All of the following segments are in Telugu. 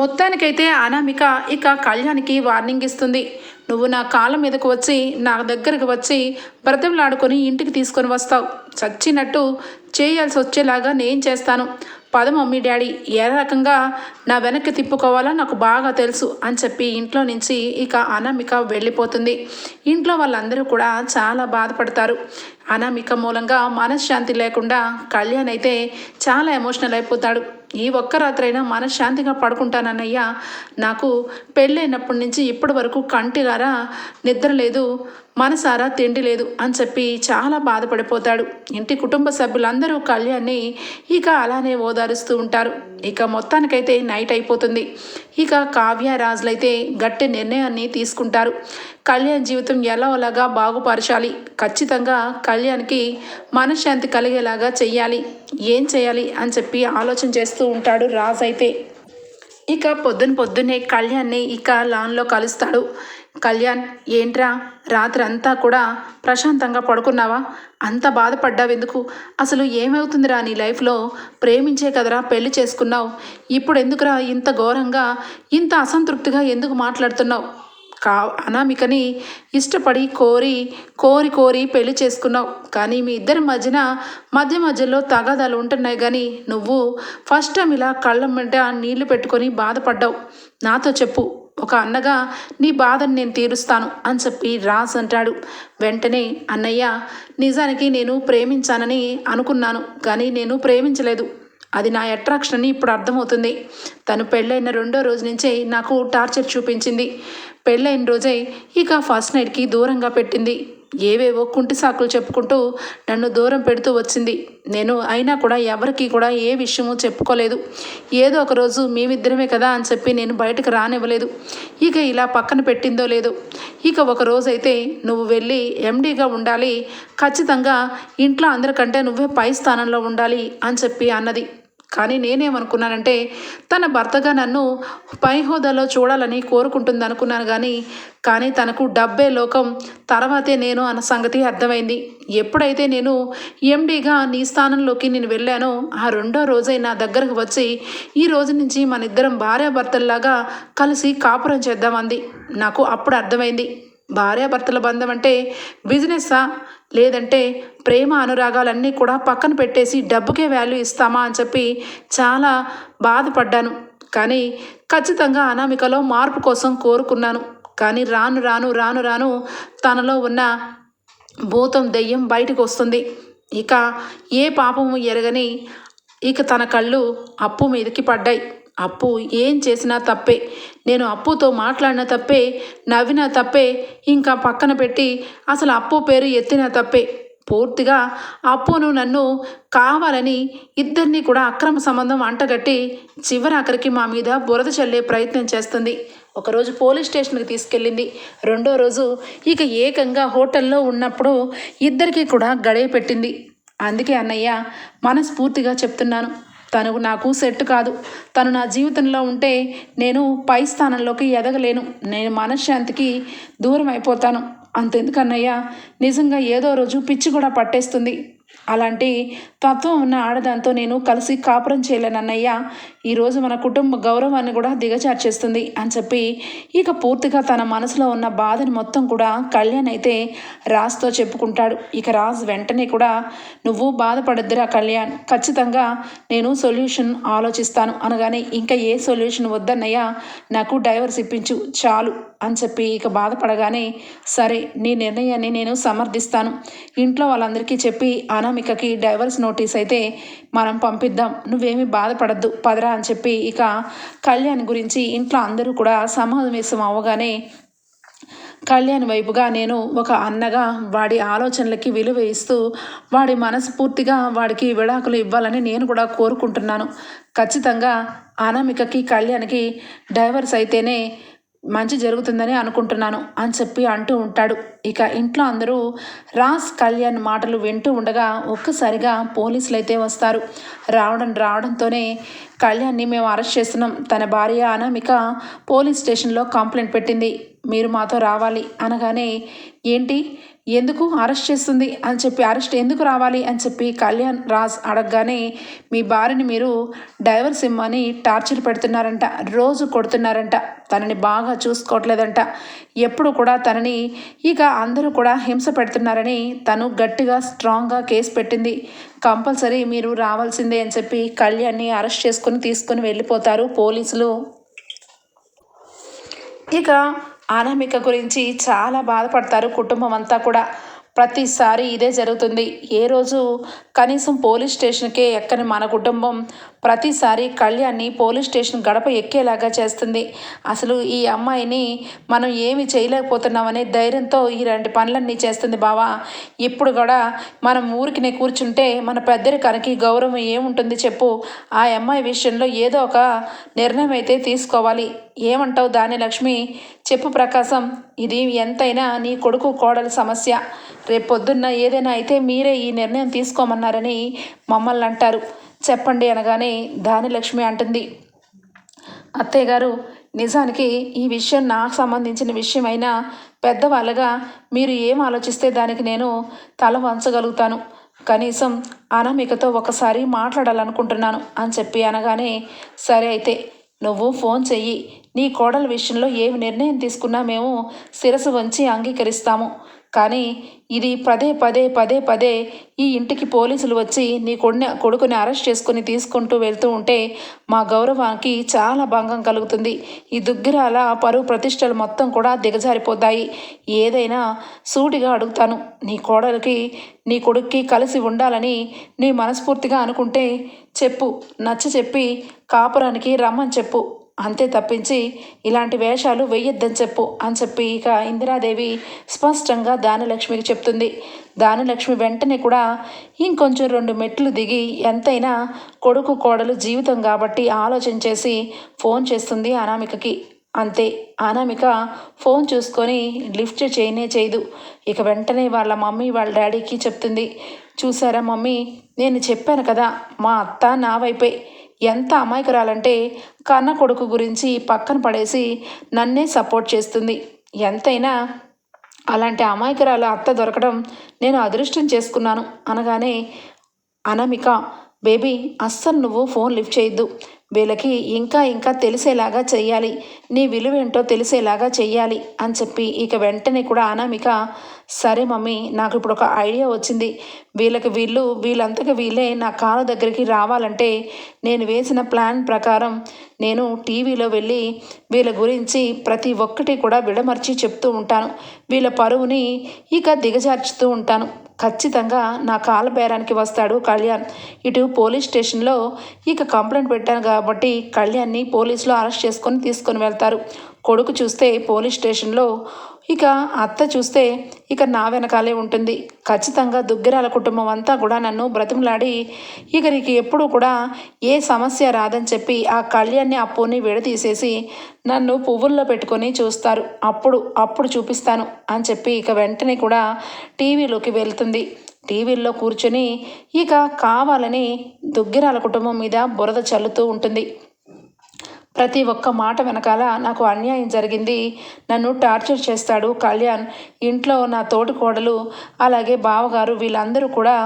మొత్తానికైతే అనామిక ఇక కళ్యాణ్కి వార్నింగ్ ఇస్తుంది. నువ్వు నా కాళ్ళ మీదకు వచ్చి నా దగ్గరకు వచ్చి బ్రతంలాడుకొని ఇంటికి తీసుకొని వస్తావు. చచ్చినట్టు చేయాల్సి వచ్చేలాగా నేను చేస్తాను. పద మమ్మీ డాడీ ఏ రకంగా నా వెనక్కి తిప్పుకోవాలో నాకు బాగా తెలుసు అని చెప్పి ఇంట్లో నుంచి ఇక అనామిక వెళ్ళిపోతుంది. ఇంట్లో వాళ్ళందరూ కూడా చాలా బాధపడతారు. అనామిక మూలంగా మనశ్శాంతి లేకుండా కళ్యాణ్ అయితే చాలా ఎమోషనల్ అయిపోతాడు. ఈ ఒక్క రాత్రైనా మనశ్శాంతిగా పడుకుంటానన్నయ్యా. నాకు పెళ్ళైనప్పటి నుంచి ఇప్పటి వరకు కంటిగారా నిద్ర లేదు. మనసారా తిండి లేదు అని చెప్పి చాలా బాధపడిపోతాడు. ఇంటి కుటుంబ సభ్యులందరూ కళ్యాణ్ని ఇక అలానే ఓదారుస్తూ ఉంటారు. ఇక మొత్తానికైతే నైట్ అయిపోతుంది. ఇక కావ్య రాజులైతే గట్టి నిర్ణయాన్ని తీసుకుంటారు. కళ్యాణ్ జీవితం ఎలా అలాగా బాగుపరచాలి? ఖచ్చితంగా కళ్యాణ్కి మనశ్శాంతి కలిగేలాగా చెయ్యాలి. ఏం చేయాలి అని చెప్పి ఆలోచన చేస్తూ ఉంటాడు రాజు అయితే. ఇక పొద్దున పొద్దున్నే కళ్యాణ్ని ఇక లాన్లో కలుస్తాడు. కళ్యాణ్ ఏంట్రా? రాత్రి అంతా కూడా ప్రశాంతంగా పడుకున్నావా? అంత బాధపడ్డావు ఎందుకు అసలు ఏమవుతుందిరా నీ లైఫ్లో? ప్రేమించే కదరా పెళ్ళి చేసుకున్నావు. ఇప్పుడు ఎందుకురా ఇంత ఘోరంగా ఇంత అసంతృప్తిగా ఎందుకు మాట్లాడుతున్నావు? కా అనామికని ఇష్టపడి కోరి కోరి కోరి పెళ్ళి చేసుకున్నావు. కానీ మీ ఇద్దరి మధ్యన మధ్య మధ్యలో తగాదాలు ఉంటున్నాయి కానీ నువ్వు ఫస్ట్ టైం ఇలా కళ్ళ మీద నీళ్ళు పెట్టుకొని బాధపడ్డావు. నాతో చెప్పు. ఒక అన్నగా నీ బాధను నేను తీరుస్తాను అని చెప్పి రాజ్ అంటాడు. వెంటనే అన్నయ్య నిజానికి నేను ప్రేమించానని అనుకున్నాను కానీ నేను ప్రేమించలేదు. అది నా అట్రాక్షన్ అని ఇప్పుడు అర్థమవుతుంది. తను పెళ్ళైన రెండో రోజు నుంచే నాకు టార్చర్ చూపించింది. పెళ్ళైన రోజే ఇక ఫస్ట్ నైట్కి దూరంగా పెట్టింది. ఏవేవో కుంటి సాకులు చెప్పుకుంటూ నన్ను దూరం పెడుతూ వచ్చింది. నేను అయినా కూడా ఎవరికి కూడా ఏ విషయము చెప్పుకోలేదు. ఏదో ఒక రోజు మేమిద్దరమే కదా అని చెప్పి నేను బయటకు రానివ్వలేదు. ఇక ఇలా పక్కన పెట్టిందో లేదో. ఇక ఒక రోజైతే నువ్వు వెళ్ళి ఎండీగా ఉండాలి. ఖచ్చితంగా ఇంట్లో అందరికంటే నువ్వే పై స్థానంలో ఉండాలి అని చెప్పి అన్నది. కానీ నేనేమనుకున్నానంటే తన భర్తగా నన్ను పై హోదాలో చూడాలని కోరుకుంటుంది అనుకున్నాను కానీ కానీ తనకు డబ్బే లోకం. తర్వాతే నేను అన్న సంగతి అర్థమైంది. ఎప్పుడైతే నేను ఎండీగా నీ స్థానంలోకి నేను వెళ్ళానో ఆ రెండో రోజే నా దగ్గరకు వచ్చి ఈ రోజు నుంచి మన ఇద్దరం భార్యాభర్తల్లాగా కలిసి కాపురం చేద్దామంది నాకు అప్పుడు అర్థమైంది. భార్యాభర్తల బంధం అంటే బిజినెస్సా? లేదంటే ప్రేమ అనురాగాలన్నీ కూడా పక్కన పెట్టేసి డబ్బుకే వాల్యూ ఇస్తామా అని చెప్పి చాలా బాధపడ్డాను. కానీ ఖచ్చితంగా అనామికలో మార్పు కోసం కోరుకున్నాను. కానీ రాను రాను రాను రాను తనలో ఉన్న భూతం దెయ్యం బయటకు వస్తుంది. ఇక ఏ పాపము ఎరగని ఇక తన కళ్ళు అప్పు మీదకి పడ్డాయి. అప్పు ఏం చేసినా తప్పే. నేను అప్పుతో మాట్లాడిన తప్పే నవ్విన తప్పే ఇంకా పక్కన పెట్టి అసలు అప్పు పేరు ఎత్తిన తప్పే. పూర్తిగా అప్పును నన్ను కావాలని ఇద్దరిని కూడా అక్రమ సంబంధం అంటగట్టి చివరాఖరికి మా మీద బురద చల్లే ప్రయత్నం చేస్తుంది. ఒకరోజు పోలీస్ స్టేషన్కి తీసుకెళ్ళింది. రెండో రోజు ఇక ఏకంగా హోటల్లో ఉన్నప్పుడు ఇద్దరికి కూడా గడియ పెట్టింది. అందుకే అన్నయ్య మనస్ఫూర్తిగా చెప్తున్నాను. తను నాకు సెట్ కాదు. తను నా జీవితంలో ఉంటే నేను పై స్థానంలోకి ఎదగలేను. నేను మనశ్శాంతికి దూరం అయిపోతాను. అంతెందుకన్నయ్య? నిజంగా ఏదో రోజు పిచ్చి కూడా పట్టేస్తుంది. అలాంటి తత్వం ఉన్న ఆడదాంతో నేను కలిసి కాపురం చేయలేనన్నయ్య. ఈరోజు మన కుటుంబ గౌరవాన్ని కూడా దిగజార్చేస్తుంది అని చెప్పి ఇక పూర్తిగా తన మనసులో ఉన్న బాధని మొత్తం కూడా కళ్యాణ్ అయితే రాజ్తో చెప్పుకుంటాడు. ఇక రాజ్ వెంటనే కూడా నువ్వు బాధపడద్దురా కళ్యాణ్ ఖచ్చితంగా నేను సొల్యూషన్ ఆలోచిస్తాను అనగానే ఇంకా ఏ సొల్యూషన్ వద్దన్నయ్యా నాకు డైవర్స్ ఇప్పించు చాలు అని చెప్పి ఇక బాధపడగానే సరే నీ నిర్ణయాన్ని నేను సమర్థిస్తాను. ఇంట్లో వాళ్ళందరికీ చెప్పి అనామికకి డైవర్స్ నోటీస్ అయితే మనం పంపిద్దాం. నువ్వేమీ బాధపడద్దు. పదరా అని చెప్పి ఇక కళ్యాణ్ గురించి ఇంట్లో అందరూ కూడా సమావేశం అవ్వగానే కళ్యాణ్ వైపుగా నేను ఒక అన్నగా వాడి ఆలోచనలకి విలువ ఇస్తూ వాడి మనస్ఫూర్తిగా వాడికి విడాకులు ఇవ్వాలని నేను కూడా కోరుకుంటున్నాను. ఖచ్చితంగా అనామికకి కళ్యాణ్కి డైవర్స్ అయితేనే మంచి జరుగుతుందని అనుకుంటున్నాను అని చెప్పి అంటూ ఉంటాడు. ఇక ఇంట్లో అందరూ రాజ్ కళ్యాణ్ మాటలు వింటూ ఉండగా ఒక్కసారిగా పోలీసులు అయితే వస్తారు. రావడం రావడంతోనే కళ్యాణ్ని మేము అరెస్ట్ చేస్తున్నాం. తన భార్య అనామిక పోలీస్ స్టేషన్లో కంప్లైంట్ పెట్టింది. మీరు మాతో రావాలి అనగానే ఏంటి? ఎందుకు అరెస్ట్ చేస్తుంది అని చెప్పి అరెస్ట్ ఎందుకు రావాలి అని చెప్పి కళ్యాణ్ రాజ్ అడగగానే మీ భార్యని మీరు డైవర్స్ ఇమ్మని టార్చర్ పెడుతున్నారంట రోజు కొడుతున్నారంట తనని బాగా చూసుకోవట్లేదంట. ఎప్పుడు కూడా తనని ఇక అందరూ కూడా హింస పెడుతున్నారని తను గట్టిగా స్ట్రాంగ్గా కేసు పెట్టింది. కంపల్సరీ మీరు రావాల్సిందే అని చెప్పి కళ్యాణ్ని అరెస్ట్ చేసుకుని తీసుకుని వెళ్ళిపోతారు పోలీసులు. ఇక అనామిక గురించి చాలా బాధపడతారు. కుటుంబం అంతా కూడా ప్రతిసారి ఇదే జరుగుతుంది. ఏ రోజు కనీసం పోలీస్ స్టేషన్కే ఎక్కని మన కుటుంబం ప్రతిసారి కళ్యాణ్ని పోలీస్ స్టేషన్ గడప ఎక్కేలాగా చేస్తుంది. అసలు ఈ అమ్మాయిని మనం ఏమి చేయలేకపోతున్నామనే ధైర్యంతో ఇలాంటి పనులన్నీ చేస్తుంది బావా. ఇప్పుడు కూడా మనం ఊరికినే కూర్చుంటే మన పెద్దరికానికి గౌరవం ఏముంటుంది చెప్పు. ఆ అమ్మాయి విషయంలో ఏదో ఒక నిర్ణయం అయితే తీసుకోవాలి. ఏమంటావు దాని లక్ష్మి? చెప్పు ప్రకాశం. ఇది ఎంతైనా నీ కొడుకు కోడల సమస్య. రేపొద్దున్న ఏదైనా అయితే మీరే ఈ నిర్ణయం తీసుకోమన్నారని మమ్మల్ని అంటారు. చెప్పండి అనగానే దానిలక్ష్మి అంటుంది. అత్తయ్య గారు నిజానికి ఈ విషయం నాకు సంబంధించిన విషయమైనా పెద్దవాళ్ళగా మీరు ఏం ఆలోచిస్తే దానికి నేను తల వంచగలుగుతాను. కనీసం అనామికతో ఒకసారి మాట్లాడాలనుకుంటున్నాను అని చెప్పి అనగానే సరే అయితే నువ్వు ఫోన్ చెయ్యి. నీ కోడల విషయంలో ఏమి నిర్ణయం తీసుకున్నా మేము శిరసు వంచి అంగీకరిస్తాము. కానీ ఇది పదే పదే పదే పదే ఈ ఇంటికి పోలీసులు వచ్చి నీ కొడిన కొడుకుని అరెస్ట్ చేసుకుని తీసుకుంటూ వెళ్తూ ఉంటే మా గౌరవానికి చాలా భంగం కలుగుతుంది. ఈ దుగ్గిరాల పరువు ప్రతిష్టలు మొత్తం కూడా దిగజారిపోతాయి. ఏదైనా సూటిగా అడుగుతాను. నీ కోడలికి నీ కొడుక్కి కలిసి ఉండాలని నీ మనస్ఫూర్తిగా అనుకుంటే చెప్పు. నచ్చ చెప్పి కాపురానికి రమ్మని చెప్పు. అంతే తప్పించి ఇలాంటి వేషాలు వెయ్యొద్దని చెప్పు అని చెప్పి ఇక ఇందిరాదేవి స్పష్టంగా దానలక్ష్మికి చెప్తుంది. దానలక్ష్మి వెంటనే కూడా ఇంకొంచెం రెండు మెట్లు దిగి ఎంతైనా కొడుకు కోడలు జీవితం కాబట్టి ఆలోచన చేసి ఫోన్ చేస్తుంది అనామికకి. అంతే. అనామిక ఫోన్ చూసుకొని లిఫ్ట్ చేయనే చేయదు. ఇక వెంటనే వాళ్ళ మమ్మీ వాళ్ళ డాడీకి చెప్తుంది. చూసారా మమ్మీ నేను చెప్పాను కదా మా అత్త నా వైపే. ఎంత అమాయకురాలంటే కన్న కొడుకు గురించి పక్కన పడేసి నన్నే సపోర్ట్ చేస్తుంది. ఎంతైనా అలాంటి అమాయకురాలు అత్త దొరకడం నేను అదృష్టం చేసుకున్నాను అనగానే అనమిక బేబీ అస్సలు నువ్వు ఫోన్ లిఫ్ట్ చేయొద్దు. వీళ్ళకి ఇంకా ఇంకా తెలిసేలాగా చెయ్యాలి. నీ విలువేంటో తెలిసేలాగా చెయ్యాలి అని చెప్పి ఇక వెంటనే కూడా అనామిక సరే మమ్మీ నాకు ఇప్పుడు ఒక ఐడియా వచ్చింది. వీళ్ళకి వీళ్ళు వీళ్ళంతకు వీళ్ళే నా కాలు దగ్గరికి రావాలంటే నేను వేసిన ప్లాన్ ప్రకారం నేను టీవీలో వెళ్ళి వీళ్ళ గురించి ప్రతి ఒక్కటి కూడా విడమర్చి చెప్తూ ఉంటాను. వీళ్ళ పరువుని ఇక దిగజార్చుతూ ఉంటాను. ఖచ్చితంగా నా కాల బేరానికి వస్తాడు కళ్యాణ్. ఇటు పోలీస్ స్టేషన్లో ఇక కంప్లైంట్ పెట్టాను కాబట్టి కళ్యాణ్ని పోలీసులు అరెస్ట్ చేసుకొని తీసుకొని వెళ్తారు. కొడుకు చూస్తే పోలీస్ స్టేషన్లో ఇక అత్త చూస్తే ఇక నా వెనకాలే ఉంటుంది. ఖచ్చితంగా దుగ్గిరాల కుటుంబం అంతా కూడా నన్ను బ్రతిమలాడి ఇక నీకు ఎప్పుడు కూడా ఏ సమస్య రాదని చెప్పి ఆ కళ్యాణ్ని అప్పుని విడదీసేసి నన్ను పువ్వుల్లో పెట్టుకొని చూస్తారు. అప్పుడు అప్పుడు చూపిస్తాను అని చెప్పి ఇక వెంటనే కూడా టీవీలోకి వెళ్తుంది. టీవీల్లో కూర్చొని ఇక కావాలని దుగ్గిరాల కుటుంబం మీద బురద చల్లుతూ ఉంటుంది. ప్రతి ఒక్క మాట వెనకాల నాకు అన్యాయం జరిగింది. నన్ను టార్చర్ చేస్తాడు కళ్యాణ్. ఇంట్లో నా తోటి కోడలు అలాగే బావగారు వీళ్ళందరూ కూడా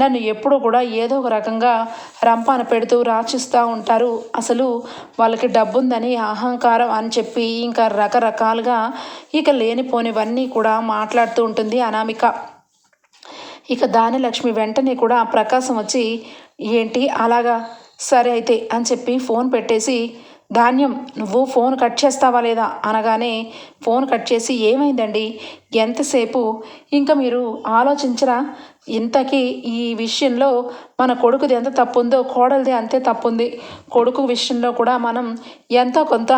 నన్ను ఎప్పుడూ కూడా ఏదో ఒక రకంగా రంపాన పెడుతూ రాచిస్తూ ఉంటారు. అసలు వాళ్ళకి డబ్బుందని అహంకారం అని చెప్పి ఇంకా రకరకాలుగా ఇక లేనిపోనివన్నీ కూడా మాట్లాడుతూ ఉంటుంది అనామిక. ఇక దానిలక్ష్మి వెంటనే కూడా ప్రకాశం వచ్చి ఏంటి? అలాగా? సరే అయితే అని చెప్పి ఫోన్ పెట్టేసి ధాన్యం నువ్వు ఫోన్ కట్ చేస్తావా లేదా? అనగానే ఫోన్ కట్ చేసి ఏమైందండి? ఎంతసేపు? ఇంకా మీరు ఆలోచించరా? ఇంతకీ ఈ విషయంలో మన కొడుకుది ఎంత తప్పుందో కోడలిది అంతే తప్పుంది. కొడుకు విషయంలో కూడా మనం ఎంతో కొంత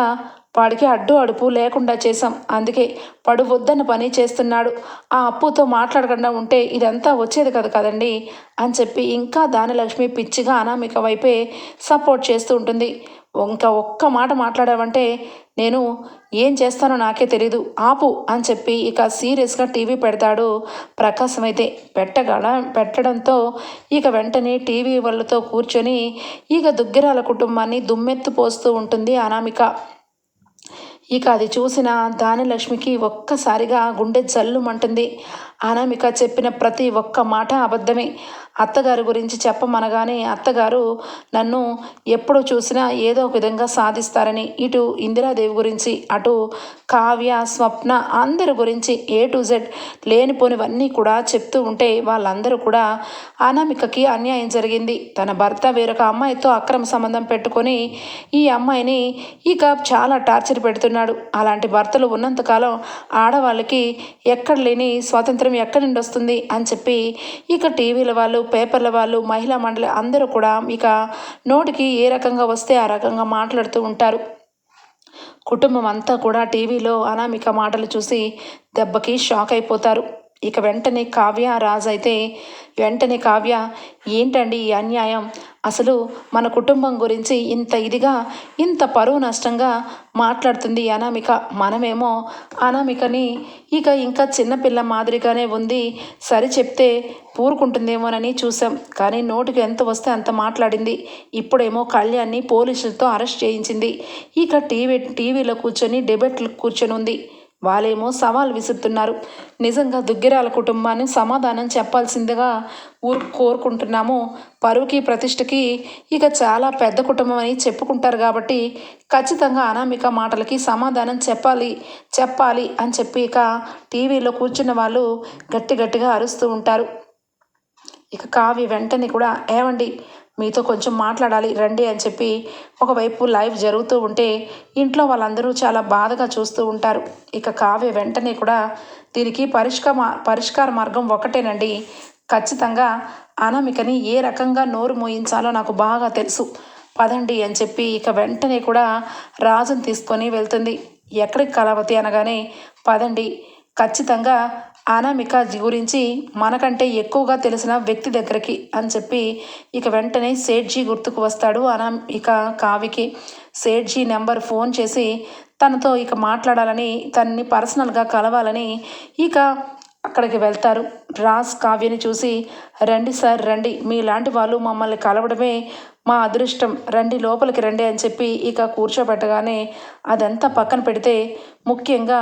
వాడికి అడ్డు అడుపు లేకుండా చేశాం. అందుకే పడువద్దన్న పని చేస్తున్నాడు. ఆ అప్పుతో మాట్లాడకుండా ఉంటే ఇదంతా వచ్చేది కదా కదండి అని చెప్పి ఇంకా దానిలక్ష్మి పిచ్చిగా అనామిక వైపే సపోర్ట్ చేస్తూ ఉంటుంది. ఇంకా ఒక్క మాట మాట్లాడావంటే నేను ఏం చేస్తానో నాకే తెలీదు. ఆపు అని చెప్పి ఇక సీరియస్గా టీవీ పెడతాడు ప్రకాశం అయితే పెట్టగల పెట్టడంతో ఇక వెంటనే టీవీ వాళ్ళతో కూర్చొని ఇక దుగ్గిరాల కుటుంబాన్ని దుమ్మెత్తు పోస్తూ ఉంటుంది అనామిక. ఇక అది చూసిన దానిలక్ష్మికి ఒక్కసారిగా గుండె జల్లుమంటుంది. అనామిక చెప్పిన ప్రతి ఒక్క మాట అబద్ధమే. అత్తగారి గురించి చెప్పమనగానే అత్తగారు నన్ను ఎప్పుడు చూసినా ఏదో ఒక విధంగా సాధిస్తారని ఇటు ఇందిరాదేవి గురించి అటు కావ్య స్వప్న అందరి గురించి ఏ టు జెడ్ లేనిపోనివన్నీ కూడా చెప్తూ ఉంటే వాళ్ళందరూ కూడా అనామికకి అన్యాయం జరిగింది. తన భర్త వేరొక అమ్మాయితో అక్రమ సంబంధం పెట్టుకొని ఈ అమ్మాయిని ఇక చాలా టార్చర్ పెడుతున్నాడు. అలాంటి భర్తలు ఉన్నంతకాలం ఆడవాళ్ళకి ఎక్కడ లేని స్వాతంత్రం ఎక్కడి నుండి వస్తుంది అని చెప్పి ఇక టీవీల వాళ్ళు పేపర్ల వాళ్ళు మహిళా మండలి అందరూ కూడా ఇక నోటికి ఏ రకంగా వస్తే ఆ రకంగా మాట్లాడుతూ ఉంటారు. కుటుంబం అంతా కూడా టీవీలో అనామిక మాటలు చూసి దెబ్బకి షాక్ అయిపోతారు. ఇక వెంటనే కావ్య రాజు అయితే వెంటనే కావ్య ఏంటండి ఈ అన్యాయం? అసలు మన కుటుంబం గురించి ఇంత ఇదిగా ఇంత పరువు నష్టంగా మాట్లాడుతుంది అనామిక. మనమేమో అనామికని ఇక ఇంకా చిన్నపిల్ల మాదిరిగానే ఉంది. సరి చెప్తే పూరుకుంటుందేమోనని చూసాం కానీ నోటికి ఎంత వస్తే అంత మాట్లాడింది. ఇప్పుడేమో కళ్యాణ్ని పోలీసులతో అరెస్ట్ చేయించింది. ఇక టీవీ టీవీలో కూర్చొని డిబేట్లు కూర్చొని ఉంది వాళ్ళేమో సవాల్ విసురుతున్నారు. నిజంగా దుగ్గిరాల కుటుంబాన్ని సమాధానం చెప్పాల్సిందిగా ఊరు కోరుకుంటున్నాము. పరువుకి ప్రతిష్టకి ఇక చాలా పెద్ద కుటుంబం అని చెప్పుకుంటారు కాబట్టి ఖచ్చితంగా అనామిక మాటలకి సమాధానం చెప్పాలి చెప్పాలి అని చెప్పి ఇక టీవీలో కూర్చున్న వాళ్ళు గట్టి గట్టిగా అరుస్తూ ఉంటారు. ఇక కావి వెంటనే కూడా ఏమండి మీతో కొంచెం మాట్లాడాలి రండి అని చెప్పి ఒకవైపు లైవ్ జరుగుతూ ఉంటే ఇంట్లో వాళ్ళందరూ చాలా బాధగా చూస్తూ ఉంటారు. ఇక కావ్య వెంటనే కూడా దీనికి పరిష్కార పరిష్కార మార్గం ఒకటేనండి. ఖచ్చితంగా అనామికని ఏ రకంగా నోరు మోయించాలో నాకు బాగా తెలుసు. పదండి అని చెప్పి ఇక వెంటనే కూడా రాజుని తీసుకొని వెళ్తుంది. ఎక్కడికి కలవతి అనగానే పదండి. ఖచ్చితంగా అనామిక గురించి మనకంటే ఎక్కువగా తెలిసిన వ్యక్తి దగ్గరికి అని చెప్పి ఇక వెంటనే సేట్జీ గుర్తుకు వస్తాడు అనామిక ఇక కావికి సేట్జీ నెంబర్ ఫోన్ చేసి తనతో ఇక మాట్లాడాలని తనని పర్సనల్గా కలవాలని ఇక అక్కడికి వెళ్తారు. రాస్ కావ్యని చూసి రండి సార్ రండి. మీలాంటి వాళ్ళు మమ్మల్ని కలవడమే మా అదృష్టం. రండి లోపలికి రండి అని చెప్పి ఇక కూర్చోబెట్టగానే అదంతా పక్కన పెడితే ముఖ్యంగా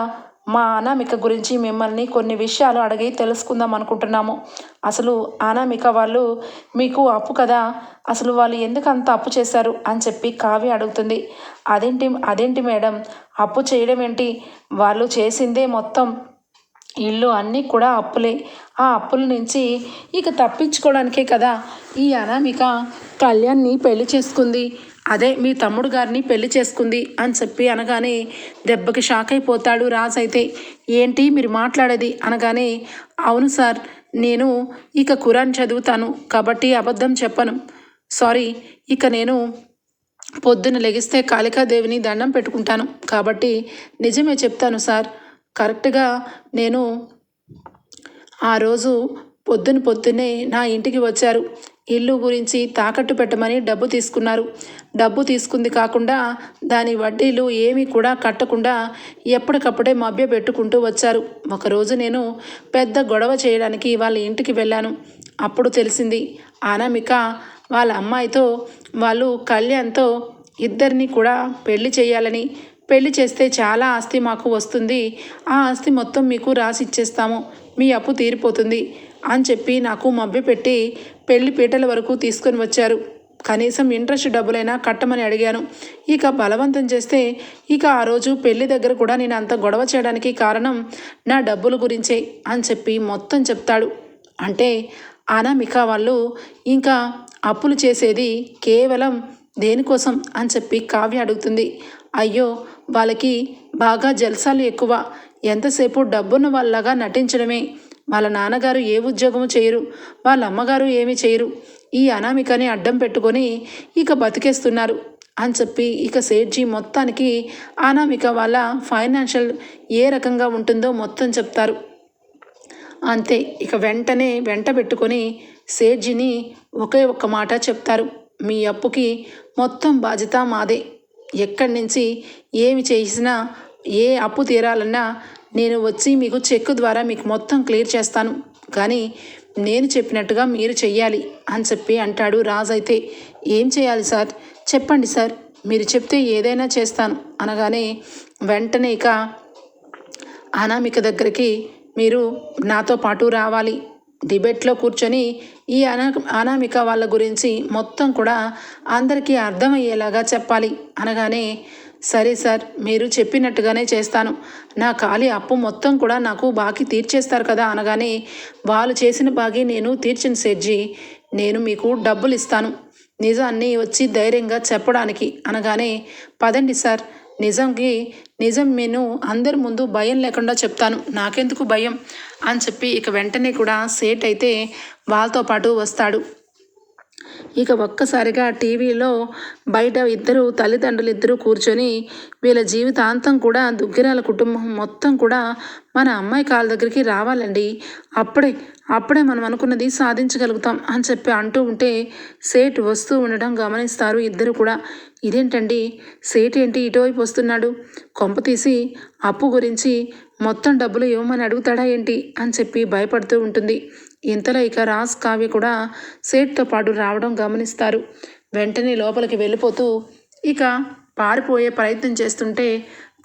మా అనామిక గురించి మిమ్మల్ని కొన్ని విషయాలు అడిగి తెలుసుకుందాం అనుకుంటున్నాము. అసలు అనామిక వాళ్ళు మీకు అప్పు కదా? అసలు వాళ్ళు ఎందుకు అంత అప్పు చేశారు? అని చెప్పి కావ్య అడుగుతుంది. అదేంటి అదేంటి మేడం? అప్పు చేయడం ఏంటి? వాళ్ళు చేసిందే మొత్తం. ఇల్లు అన్నీ కూడా అప్పులే. ఆ అప్పుల నుంచి ఇక తప్పించుకోవడానికే కదా? ఈ అనామిక కళ్యాణ్ని పెళ్ళి చేసుకుంది. అదే మీ తమ్ముడు గారిని పెళ్ళి చేసుకుంది అని చెప్పి అనగానే దెబ్బకి షాక్ అయిపోతాడు రాజ్ అయితే. ఏంటి మీరు మాట్లాడేది? అనగానే అవును సార్ నేను ఇక కురాన్ చదువుతాను కాబట్టి అబద్ధం చెప్పను. సారీ ఇక నేను పొద్దున లెగిస్తే కాళికాదేవిని దండం పెట్టుకుంటాను కాబట్టి నిజమే చెప్తాను సార్. కరెక్ట్గా నేను ఆ రోజు పొద్దున పొద్దున్నే నా ఇంటికి వచ్చారు. ఇల్లు గురించి తాకట్టు పెట్టమని డబ్బు తీసుకున్నారు. డబ్బు తీసుకుంది కాకుండా దాని వడ్డీలు ఏమీ కూడా కట్టకుండా ఎప్పటికప్పుడే మభ్య పెట్టుకుంటూ వచ్చారు. ఒకరోజు నేను పెద్ద గొడవ చేయడానికి వాళ్ళ ఇంటికి వెళ్ళాను. అప్పుడు తెలిసింది అనామిక వాళ్ళ అమ్మాయితో వాళ్ళు కళ్యాణ్తో ఇద్దరిని కూడా పెళ్ళి చేయాలని. పెళ్ళి చేస్తే చాలా ఆస్తి మాకు వస్తుంది. ఆ ఆస్తి మొత్తం మీకు రాసి ఇచ్చేస్తాము. మీ అప్పు తీరిపోతుంది అని చెప్పి నాకు మభ్యపెట్టి పెళ్ళి పీటల వరకు తీసుకొని వచ్చారు. కనీసం ఇంట్రెస్ట్ డబ్బులైనా కట్టమని అడిగాను. ఇక బలవంతం చేస్తే ఇక ఆ రోజు పెళ్ళి దగ్గర కూడా నేను అంత గొడవ చేయడానికి కారణం నా డబ్బుల గురించే అని చెప్పి మొత్తం చెప్తాడు. అంటే అనామిక వాళ్ళు ఇంకా అప్పులు చేసేది కేవలం దేనికోసం అని చెప్పి కావ్య అడుగుతుంది. అయ్యో వాళ్ళకి బాగా జల్సాలు ఎక్కువ. ఎంతసేపు డబ్బున్న వాళ్ళగా నటించడమే. వాళ్ళ నాన్నగారు ఏ ఉద్యోగము చేయరు వాళ్ళ అమ్మగారు ఏమీ చేయరు. ఈ అనామికని అడ్డం పెట్టుకొని ఇక బతికేస్తున్నారు అని చెప్పి ఇక సేట్జీ మొత్తానికి అనామిక వాళ్ళ ఫైనాన్షియల్ ఏ రకంగా ఉంటుందో మొత్తం చెప్తారు. అంతే ఇక వెంటనే వెంట పెట్టుకొని సేట్జీని ఒకే ఒక్క మాట చెప్తారు. మీ అప్పుకి మొత్తం బాధ్యత మాదే. ఎక్కడి నుంచి ఏమి చేసినా ఏ అప్పు తీరాలన్నా నేను వచ్చి మీకు చెక్కు ద్వారా మీకు మొత్తం క్లియర్ చేస్తాను. కానీ నేను చెప్పినట్టుగా మీరు చెయ్యాలి అని చెప్పి అంటాడు రాజైతే అయితే. ఏం చేయాలి సార్? చెప్పండి సార్. మీరు చెప్తే ఏదైనా చేస్తాను అనగానే వెంటనే ఇక అనామిక దగ్గరికి మీరు నాతో పాటు రావాలి. డిబేట్లో కూర్చొని ఈ అనా అనామిక వాళ్ళ గురించి మొత్తం కూడా అందరికీ అర్థమయ్యేలాగా చెప్పాలి అనగానే సరే సార్ మీరు చెప్పినట్టుగానే చేస్తాను. నా ఖాళీ అప్పు మొత్తం కూడా నాకు బాకీ తీర్చేస్తారు కదా అనగానే వాళ్ళు చేసిన బాకీ నేను తీర్చిన సెడ్జి నేను మీకు డబ్బులు ఇస్తాను. నిజాన్ని వచ్చి ధైర్యంగా చెప్పడానికి అనగానే పదండి సార్ నిజంకి నిజం నేను అందరి ముందు భయం లేకుండా చెప్తాను. నాకెందుకు భయం? అని చెప్పి ఇక వెంటనే కూడా సేట్ అయితే వాళ్ళతో పాటు వస్తాడు. ఇక ఒక్కసారిగా టీవీలో బయట ఇద్దరు తల్లిదండ్రులు ఇద్దరు కూర్చొని వీళ్ళ జీవితాంతం కూడా దుగ్గిరాల కుటుంబం మొత్తం కూడా మన అమ్మాయి కాళ్ళ దగ్గరికి రావాలండి. అప్పుడే అప్పుడే మనం అనుకున్నది సాధించగలుగుతాం అని చెప్పి అంటూ ఉంటే సేట్ వస్తూ ఉండడం గమనిస్తారు ఇద్దరు కూడా. ఇదేంటండి? సేట్ ఏంటి? ఇటువైపు వస్తున్నాడు. కొంప తీసి అప్పు గురించి మొత్తం డబ్బులు ఇవ్వమని అడుగుతాడా ఏంటి? అని చెప్పి భయపడుతూ ఉంటుంది. ఇంతలో ఇక రాజ్ కావ్య కూడా సేట్తో పాటు రావడం గమనిస్తారు. వెంటనే లోపలికి వెళ్ళిపోతూ ఇక పారిపోయే ప్రయత్నం చేస్తుంటే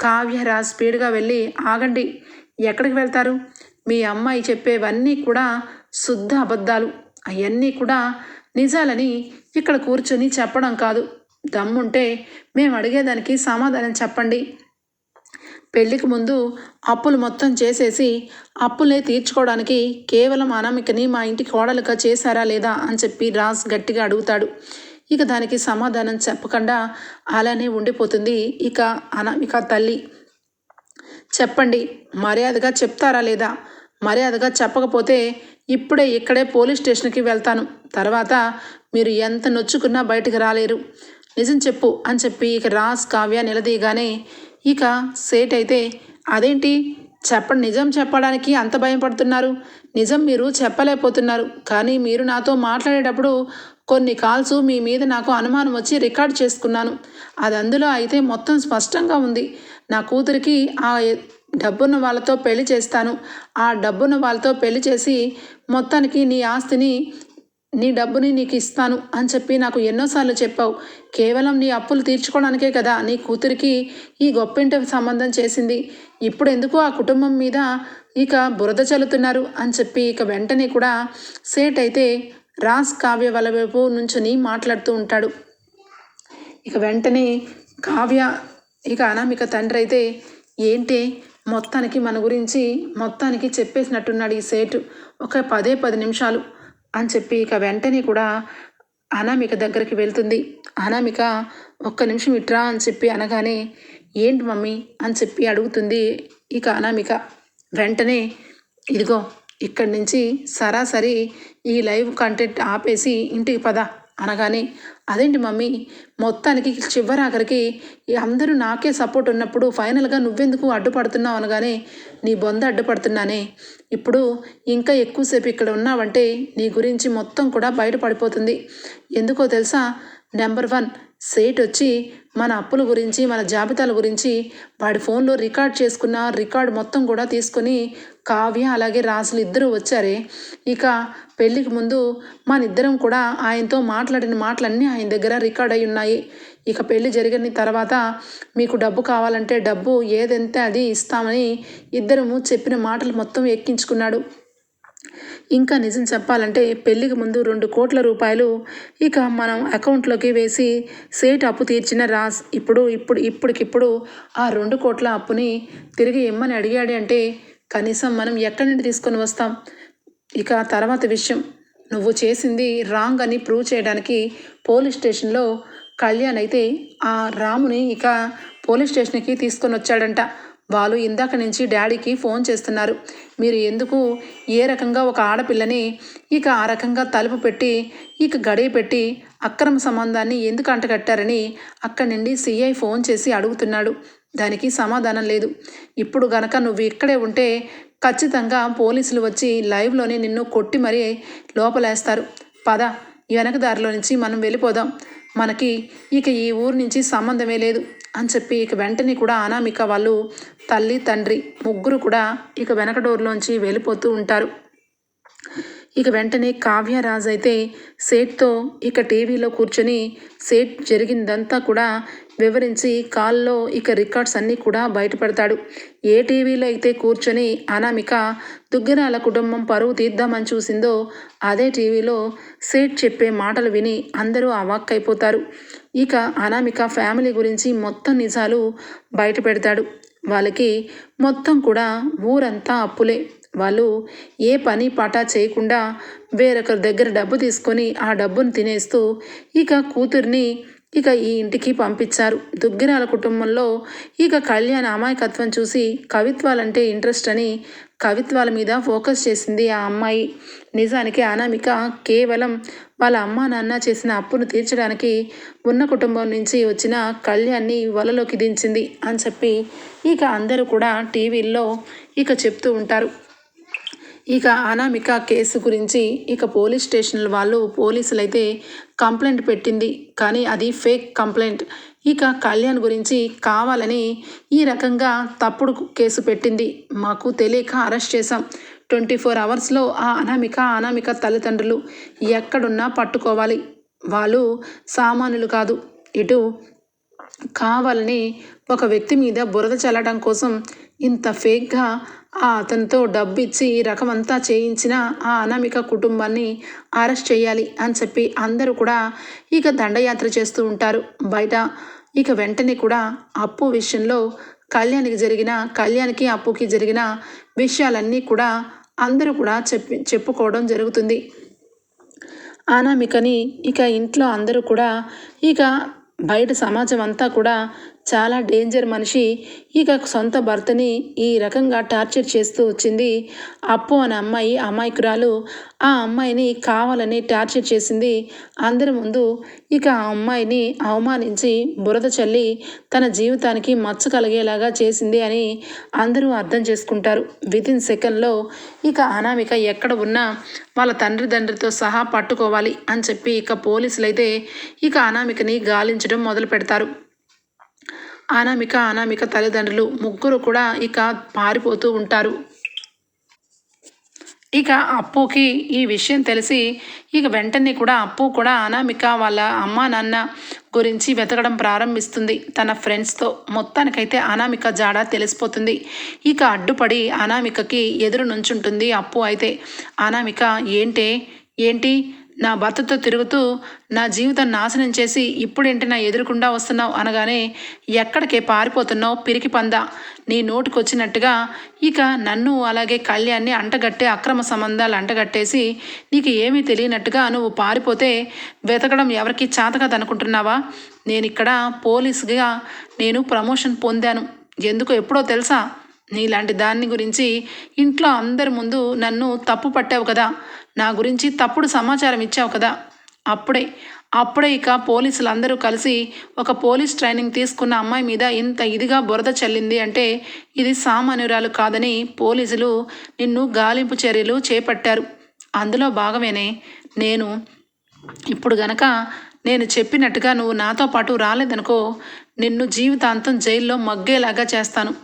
కావ్య రాజ్ స్పీడ్గా వెళ్ళి ఆగండి ఎక్కడికి వెళ్తారు? మీ అమ్మాయి చెప్పేవన్నీ కూడా శుద్ధ అబద్ధాలు. అవన్నీ కూడా నిజాలని ఇక్కడ కూర్చొని చెప్పడం కాదు. దమ్ముంటే మేము అడిగేదానికి సమాధానం చెప్పండి. పెళ్ళికి ముందు అప్పులు మొత్తం చేసేసి అప్పులే తీర్చుకోవడానికి కేవలం అనామికని మా ఇంటి కోడలుగా చేశారా లేదా అని చెప్పి రాజ్ గట్టిగా అడుగుతాడు. ఇక దానికి సమాధానం చెప్పకుండా అలానే ఉండిపోతుంది ఇక అనామిక తల్లి. చెప్పండి మర్యాదగా చెప్తారా లేదా? మర్యాదగా చెప్పకపోతే ఇప్పుడే ఇక్కడే పోలీస్ స్టేషన్కి వెళ్తాను. తర్వాత మీరు ఎంత నొచ్చుకున్నా బయటకు రాలేరు. నిజం చెప్పు అని చెప్పి ఇక రాజ్ కావ్య నిలదీయగానే ఇక సేట్ అయితే అదేంటి? చెప్ప నిజం చెప్పడానికి అంత భయపడుతున్నారు నిజం మీరు చెప్పలేకపోతున్నారు. కానీ మీరు నాతో మాట్లాడేటప్పుడు కొన్ని కాల్స్ మీ మీద నాకు అనుమానం వచ్చి రికార్డ్ చేసుకున్నాను. అది అందులో అయితే మొత్తం స్పష్టంగా ఉంది. నా కూతురికి ఆ డబ్బున్న వాళ్ళతో పెళ్ళి చేస్తాను. ఆ డబ్బున్న వాళ్ళతో పెళ్ళి చేసి మొత్తానికి నీ ఆస్తిని నీ డబ్బుని నీకు ఇస్తాను అని చెప్పి నాకు ఎన్నోసార్లు చెప్పావు. కేవలం నీ అప్పులు తీర్చుకోవడానికే కదా నీ కూతురికి ఈ గొప్పింటి సంబంధం చేసింది. ఇప్పుడు ఎందుకు ఆ కుటుంబం మీద ఇక బురద చల్లుతున్నారు? అని చెప్పి ఇక వెంటనే కూడా సేట్ అయితే రాస్ కావ్య వాళ్ళ వైపు నుంచుని మాట్లాడుతూ ఉంటాడు. ఇక వెంటనే కావ్య ఇక అనామిక తండ్రి అయితే ఏంటి? మొత్తానికి మన గురించి మొత్తానికి చెప్పేసినట్టున్నాడు ఈ సేటు. ఒక పదే పది నిమిషాలు అని చెప్పి ఇక వెంటనే కూడా అనామిక దగ్గరికి వెళ్తుంది. అనామిక ఒక్క నిమిషం ఇట్రా అని చెప్పి అనగానే ఏంటి మమ్మీ? అని చెప్పి అడుగుతుంది ఇక అనామిక. వెంటనే ఇదిగో ఇక్కడి నుంచి సరాసరి ఈ లైవ్ కంటెంట్ ఆపేసి ఇంటికి పద అనగానే అదేంటి మమ్మీ? మొత్తానికి చివరాఖరికి అందరూ నాకే సపోర్ట్ ఉన్నప్పుడు ఫైనల్గా నువ్వెందుకు అడ్డుపడుతున్నావు అనగానే నీ బొంద అడ్డుపడుతున్నానే. ఇప్పుడు ఇంకా ఎక్కువసేపు ఇక్కడ ఉన్నావంటే నీ గురించి మొత్తం కూడా బయటపడిపోతుంది ఎందుకో తెలుసా? నెంబర్ వన్ సేట్ వచ్చి మన అప్పుల గురించి మన జాబితాల గురించి వాడి ఫోన్లో రికార్డ్ చేసుకున్న రికార్డ్ మొత్తం కూడా తీసుకొని కావ్య అలాగే రాసులు ఇద్దరు వచ్చారే. ఇక పెళ్ళికి ముందు మన ఇద్దరం కూడా ఆయనతో మాట్లాడిన మాటలన్నీ ఆయన దగ్గర రికార్డ్ అయి ఉన్నాయి. ఇక పెళ్ళి జరిగిన తర్వాత మీకు డబ్బు కావాలంటే డబ్బు ఏదైతే అది ఇస్తామని ఇద్దరము చెప్పిన మాటలు మొత్తం ఎక్కించుకున్నాడు. ఇంకా నిజం చెప్పాలంటే పెళ్ళికి ముందు రెండు కోట్ల రూపాయలు ఇక మనం అకౌంట్లోకి వేసి సేట్ అప్పు తీర్చిన రాస్ ఇప్పుడు ఇప్పుడు ఇప్పటికిప్పుడు ఆ రెండు కోట్ల అప్పుని తిరిగి ఇమ్మని అడిగాడు అంటే కనీసం మనం ఎక్కడి నుండి తీసుకొని వస్తాం? ఇక తర్వాత విషయం. నువ్వు చేసింది రాంగ్ అని ప్రూవ్ చేయడానికి పోలీస్ స్టేషన్లో కళ్యాణ్ అయితే ఆ రాముని ఇక పోలీస్ స్టేషన్కి తీసుకొని వచ్చాడంట. వాళ్ళు ఇందాక నుంచి డాడీకి ఫోన్ చేస్తున్నారు. మీరు ఎందుకు ఏ రకంగా ఒక ఆడపిల్లని ఇక ఆ రకంగా తలుపు పెట్టి ఇక గడియ పెట్టి అక్రమ సంబంధాన్ని ఎందుకు అంటగట్టారని అక్కడి నుండి సిఐ ఫోన్ చేసి అడుగుతున్నాడు. దానికి సమాధానం లేదు. ఇప్పుడు గనక నువ్వు ఇక్కడే ఉంటే ఖచ్చితంగా పోలీసులు వచ్చి లైవ్లోనే నిన్ను కొట్టి మరీ లోపలేస్తారు. పద వెనక దారిలో నుంచి మనం వెళ్ళిపోదాం. మనకి ఇక ఈ ఊరు నుంచి సంబంధమే లేదు అని చెప్పి ఇక వెంటనే కూడా అనామిక వాళ్ళు తల్లి తండ్రి ముగ్గురు కూడా ఇక వెనక డోర్లోంచి వెళ్ళిపోతూ ఉంటారు. ఇక వెంటనే కావ్యరాజ్ అయితే సేట్తో ఇక టీవీలో కూర్చొని సేట్ జరిగిందంతా కూడా వివరించి కాల్లో ఇక రికార్డ్స్ అన్నీ కూడా బయటపెడతాడు. ఏ టీవీలో అయితే కూర్చొని అనామిక దుగ్గరాల కుటుంబం పరువు తీద్దామని చూసిందో అదే టీవీలో సేట్ చెప్పే మాటలు విని అందరూ అవాక్కైపోతారు ఇక అనామిక ఫ్యామిలీ గురించి మొత్తం నిజాలు బయట పెడతాడు వాళ్ళకి మొత్తం కూడా ఊరంతా అప్పులే. వాళ్ళు ఏ పని పాట చేయకుండా వేరొకరి దగ్గర డబ్బు తీసుకొని ఆ డబ్బును తినేస్తూ ఇక కూతుర్ని ఇక ఈ ఇంటికి పంపించారు. దుగ్గిరాల కుటుంబంలో ఇక కళ్యాణ్ అమాయకత్వం చూసి కవిత్వాలంటే ఇంట్రెస్ట్ అని కవిత్వాల మీద ఫోకస్ చేసింది ఆ అమ్మాయి. నిజానికి అనామిక కేవలం వాళ్ళ అమ్మ నాన్న చేసిన అప్పును తీర్చడానికి ఉన్న కుటుంబం నుంచి వచ్చిన కళ్యాణ్ని వలలోకి దించింది అని చెప్పి ఇక అందరూ కూడా టీవీల్లో ఇక చెప్తూ ఉంటారు. ఇక అనామిక కేసు గురించి ఇక పోలీస్ స్టేషన్ వాళ్ళు పోలీసులైతే కంప్లైంట్ పెట్టింది. కానీ అది ఫేక్ కంప్లైంట్. ఇక కళ్యాణ్ గురించి కావాలని ఈ రకంగా తప్పుడు కేసు పెట్టింది. మాకు తెలియక అరెస్ట్ చేశాం. ట్వంటీ ఫోర్ అవర్స్లో ఆ అనామిక అనామిక తల్లిదండ్రులు ఎక్కడున్నా పట్టుకోవాలి. వాళ్ళు సామాన్యులు కాదు. ఇటు కావాలని ఒక వ్యక్తి మీద బురద చల్లడం కోసం ఇంత ఫేక్గా ఆ అతనితో డబ్బు ఇచ్చి రకమంతా చేయించిన ఆ అనామిక కుటుంబాన్ని అరెస్ట్ చేయాలి అని చెప్పి అందరూ కూడా ఇక దండయాత్ర చేస్తూ ఉంటారు. బయట ఇక వెంటనే కూడా అప్పు విషయంలో కళ్యాణ్కి జరిగిన కళ్యాణ్కి అప్పుకి జరిగిన విషయాలన్నీ కూడా అందరూ కూడా చెప్పి చెప్పుకోవడం జరుగుతుంది. అనామికని ఇక ఇంట్లో అందరూ కూడా ఇక బయట సమాజం అంతా కూడా చాలా డేంజర్ మనిషి. ఇక సొంత భర్తని ఈ రకంగా టార్చర్ చేస్తూ వచ్చింది. అప్పు అనే అమ్మాయి అమాయకురాలు. ఆ అమ్మాయిని కావాలని టార్చర్ చేసింది. అందరి ముందు ఇక ఆ అమ్మాయిని అవమానించి బురద చల్లి తన జీవితానికి మచ్చ కలిగేలాగా చేసింది అని అందరూ అర్థం చేసుకుంటారు. వితిన్ సెకండ్లో ఇక అనామిక ఎక్కడ ఉన్నా వాళ్ళ తండ్రి తండ్రితో సహా పట్టుకోవాలి అని చెప్పి ఇక పోలీసులు అయితే ఇక అనామికని గాలించడం మొదలు పెడతారు అనామిక అనామిక తల్లిదండ్రులు ముగ్గురు కూడా ఇక పారిపోతూ ఉంటారు. ఇక అప్పుకి ఈ విషయం తెలిసి ఇక వెంటనే కూడా అప్పు కూడా అనామిక వాళ్ళ అమ్మ నాన్న గురించి వెతకడం ప్రారంభిస్తుంది. తన ఫ్రెండ్స్తో మొత్తానికైతే అనామిక జాడ తెలిసిపోతుంది. ఇక అడ్డుపడి అనామికకి ఎదురు నుంచుంటుంది అప్పు అయితే. అనామిక ఏంటే? ఏంటి? నా భర్తతో తిరుగుతూ నా జీవితం నాశనం చేసి ఇప్పుడేంటి నా ఎదురుకుండా వస్తున్నావు అనగానే ఎక్కడికే పారిపోతున్నావు పిరికి పందా. నీ నోటికొచ్చినట్టుగా ఇక నన్ను అలాగే కళ్యాణ్ని అంటగట్టే అక్రమ సంబంధాలు అంటగట్టేసి నీకు ఏమీ తెలియనట్టుగా నువ్వు పారిపోతే వెతకడం ఎవరికి చాతకదనుకుంటున్నావా నేను ఇక్కడ పోలీసుగా నేను ప్రమోషన్ పొందాను. ఎందుకు ఎప్పుడో తెలుసా? నీలాంటి దాన్ని గురించి ఇంట్లో అందరి ముందు నన్ను తప్పు పట్టావు కదా. నా గురించి తప్పుడు సమాచారం ఇచ్చావు కదా. అప్పుడే అప్పుడే ఇక పోలీసులు అందరూ కలిసి ఒక పోలీస్ ట్రైనింగ్ తీసుకున్న అమ్మాయి మీద ఇంత ఇదిగా బురద చల్లింది అంటే ఇది సామాన్యురాలు కాదని పోలీసులు నిన్ను గాలింపు చర్యలు చేపట్టారు. అందులో భాగమేనే నేను ఇప్పుడు గనక నేను చెప్పినట్టుగా నువ్వు నాతో పాటు రాలేదనుకో నిన్ను జీవితాంతం జైల్లో మగ్గేలాగా చేస్తాను.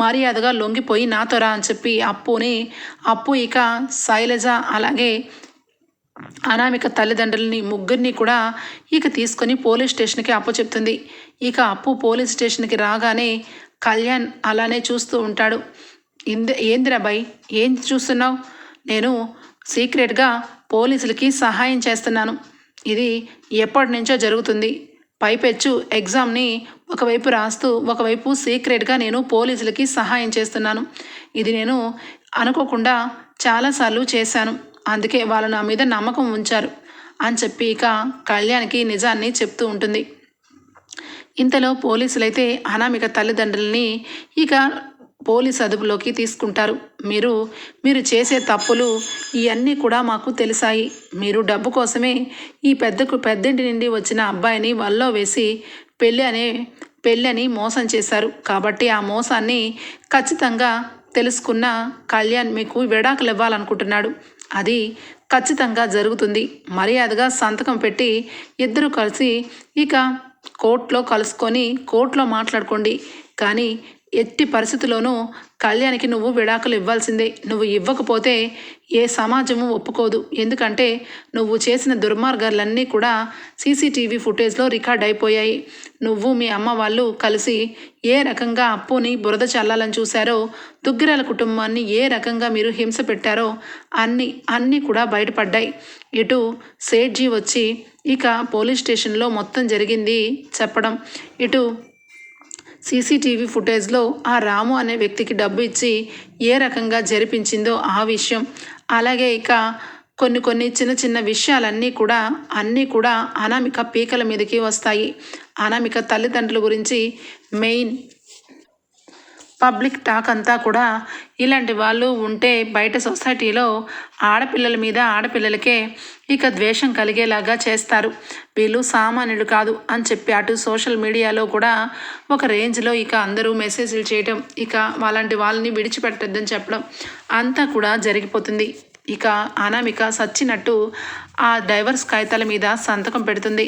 మర్యాదగా లొంగిపోయి నాతో రా అని చెప్పి అప్పుని అప్పు ఇక శైలజ అలాగే అనామిక తల్లిదండ్రులని ముగ్గురిని కూడా ఇక తీసుకొని పోలీస్ స్టేషన్కి అప్పు చెప్తుంది. ఇక అప్పు పోలీస్ స్టేషన్కి రాగానే కళ్యాణ్ అలానే చూస్తూ ఉంటాడు. ఇంద ఏందిరా బాయ్ ఏం చూస్తున్నావు? నేను సీక్రెట్గా పోలీసులకి సహాయం చేస్తున్నాను. ఇది ఎప్పటి నుంచో జరుగుతుంది. పైపెచ్చు ఎగ్జామ్ని ఒకవైపు రాస్తూ ఒకవైపు సీక్రెట్గా నేను పోలీసులకి సహాయం చేస్తున్నాను. ఇది నేను అనుకోకుండా చాలాసార్లు చేశాను. అందుకే వాళ్ళు నా మీద నమ్మకం ఉంచారు అని చెప్పి ఇక కళ్యాణ్కి నిజాన్ని చెప్తూ ఉంటుంది. ఇంతలో పోలీసులైతే అనామిక తల్లిదండ్రులని ఇక పోలీస్ అదుపులోకి తీసుకుంటారు. మీరు మీరు చేసే తప్పులు ఇవన్నీ కూడా మాకు తెలిసాయి. మీరు డబ్బు కోసమే ఈ పెద్దకు పెద్దింటి నుండి వచ్చిన అబ్బాయిని వల్లో వేసి పెళ్ళి అనే పెళ్ళని మోసం చేశారు. కాబట్టి ఆ మోసాన్ని ఖచ్చితంగా తెలుసుకున్న కళ్యాణ్ మీకు విడాకులు ఇవ్వాలనుకుంటున్నాడు. అది ఖచ్చితంగా జరుగుతుంది. మర్యాదగా సంతకం పెట్టి ఇద్దరు కలిసి ఇక కోర్టులో కలుసుకొని కోర్టులో మాట్లాడుకోండి. కానీ ఎట్టి పరిస్థితిలోనూ కళ్యాణ్కి నువ్వు విడాకులు ఇవ్వాల్సిందే. నువ్వు ఇవ్వకపోతే ఏ సమాజము ఒప్పుకోదు. ఎందుకంటే నువ్వు చేసిన దుర్మార్గాలన్నీ కూడా సీసీటీవీ ఫుటేజ్లో రికార్డ్ అయిపోయాయి. నువ్వు మీ అమ్మ వాళ్ళు కలిసి ఏ రకంగా అప్పుని బురద చల్లాలని చూశారో దుగ్గిరాల కుటుంబాన్ని ఏ రకంగా మీరు హింస పెట్టారో అన్నీ అన్నీ కూడా బయటపడ్డాయి. ఇటు సేట్జీ వచ్చి ఇక పోలీస్ స్టేషన్లో మొత్తం జరిగింది చెప్పడం. ఇటు సీసీటీవీ ఫుటేజ్లో ఆ రాము అనే వ్యక్తికి డబ్బు ఇచ్చి ఏ రకంగా జరిపించిందో ఆ విషయం. అలాగే ఇక కొన్ని కొన్ని చిన్న చిన్న విషయాలన్నీ కూడా అన్నీ కూడా అనామిక పీకల మీదకి వస్తాయి. అనామిక తల్లిదండ్రుల గురించి మెయిన్ పబ్లిక్ టాక్ అంతా కూడా ఇలాంటి వాళ్ళు ఉంటే బయట సొసైటీలో ఆడపిల్లల మీద ఆడపిల్లలకే ఇక ద్వేషం కలిగేలాగా చేస్తారు. వీళ్ళు సామాన్యుడు కాదు అని చెప్పి అటు సోషల్ మీడియాలో కూడా ఒక రేంజ్లో ఇక అందరూ మెసేజ్లు చేయటం ఇక అలాంటి వాళ్ళని విడిచిపెట్టద్దని చెప్పడం అంతా కూడా జరిగిపోతుంది. ఇక అనామిక సచ్చినట్టు ఆ డైవర్స్ కాగితాల మీద సంతకం పెడుతుంది.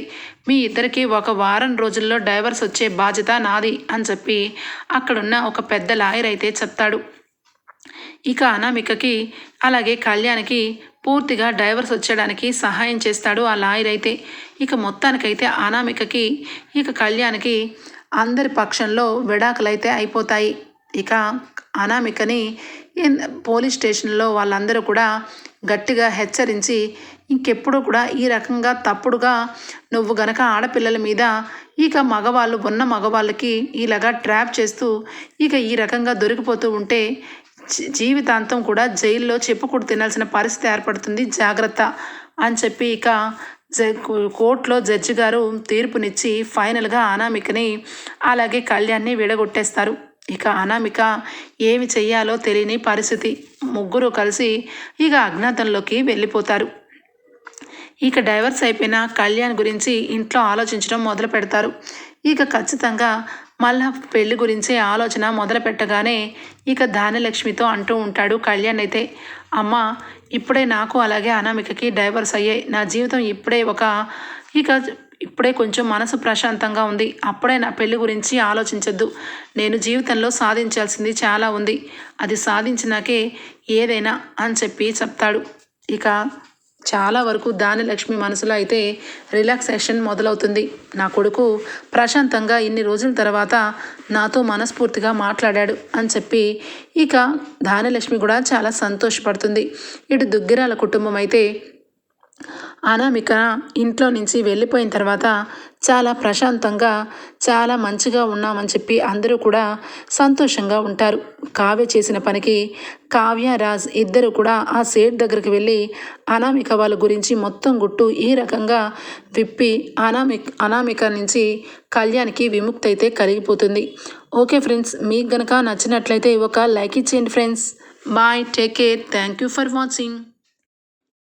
మీ ఇద్దరికి ఒక వారం రోజుల్లో డైవర్స్ వచ్చే బాధ్యత నాది అని చెప్పి అక్కడున్న ఒక పెద్ద లాయర్ అయితే చెప్తాడు. ఇక అనామికకి అలాగే కళ్యాణ్కి పూర్తిగా డైవర్స్ వచ్చేయడానికి సహాయం చేస్తాడు ఆ లాయర్ అయితే. ఇక మొత్తానికైతే అనామికకి ఇక కళ్యాణ్కి అందరి పక్షంలో విడాకులైతే అయిపోతాయి. ఇక అనామికని పోలీస్ స్టేషన్లో వాళ్ళందరూ కూడా గట్టిగా హెచ్చరించి ఇంకెప్పుడు కూడా ఈ రకంగా తప్పుడుగా నువ్వు గనక ఆడపిల్లల మీద ఇక మగవాళ్ళు ఉన్న మగవాళ్ళకి ఇలాగా ట్రాప్ చేస్తూ ఇక ఈ రకంగా దొరికిపోతూ ఉంటే జీవితాంతం కూడా జైల్లో చెప్పుకుడు తినాల్సిన పరిస్థితి ఏర్పడుతుంది. జాగ్రత్త అని చెప్పి ఇక కోర్టులో జడ్జి గారు తీర్పునిచ్చి ఫైనల్గా అనామికని అలాగే కళ్యాణ్ని విడగొట్టేస్తారు. ఇక అనామిక ఏమి చెయ్యాలో తెలియని పరిస్థితి. ముగ్గురు కలిసి ఇక అజ్ఞాతంలోకి వెళ్ళిపోతారు. ఇక డైవర్స్ అయిపోయిన కళ్యాణ్ గురించి ఇంట్లో ఆలోచించడం మొదలు పెడతారు ఇక ఖచ్చితంగా మళ్ళా పెళ్ళి గురించే ఆలోచన మొదలు పెట్టగానే ఇక ధాన్యలక్ష్మితో అంటూ ఉంటాడు కళ్యాణ్ అయితే అమ్మ ఇప్పుడే నాకు అలాగే అనామికకి డైవర్స్ అయ్యాయి. నా జీవితం ఇప్పుడే ఒక ఇక ఇప్పుడే కొంచెం మనసు ప్రశాంతంగా ఉంది. అప్పుడే నా పెళ్ళి గురించి ఆలోచించద్దు. నేను జీవితంలో సాధించాల్సింది చాలా ఉంది. అది సాధించినాకే ఏదైనా అని చెప్పి చెప్తాడు. ఇక చాలా వరకు దాని లక్ష్మి మనసులో అయితే రిలాక్సేషన్ మొదలవుతుంది. నా కొడుకు ప్రశాంతంగా ఇన్ని రోజుల తర్వాత నాతో మనస్ఫూర్తిగా మాట్లాడాడు అని చెప్పి ఇక దానిలక్ష్మి కూడా చాలా సంతోషపడుతుంది. ఇటు దుగ్గిరాల కుటుంబం అయితే అనామిక ఇంట్లో నుంచి వెళ్ళిపోయిన తర్వాత చాలా ప్రశాంతంగా చాలా మంచిగా ఉన్నామని చెప్పి అందరూ కూడా సంతోషంగా ఉంటారు. కావ్య చేసిన పనికి కావ్య రాజ్ ఇద్దరు కూడా ఆ సేట్ దగ్గరికి వెళ్ళి అనామిక వాళ్ళ గురించి మొత్తం గుట్టు ఈ రకంగా విప్పి అనామిక్ అనామిక నుంచి కళ్యాణ్కి విముక్తి అయితే కలిగిపోతుంది ఓకే ఫ్రెండ్స్ మీకు గనక నచ్చినట్లయితే ఒక లైక్ ఇచ్చేయండి friends. Bye take care. Thank you for watching.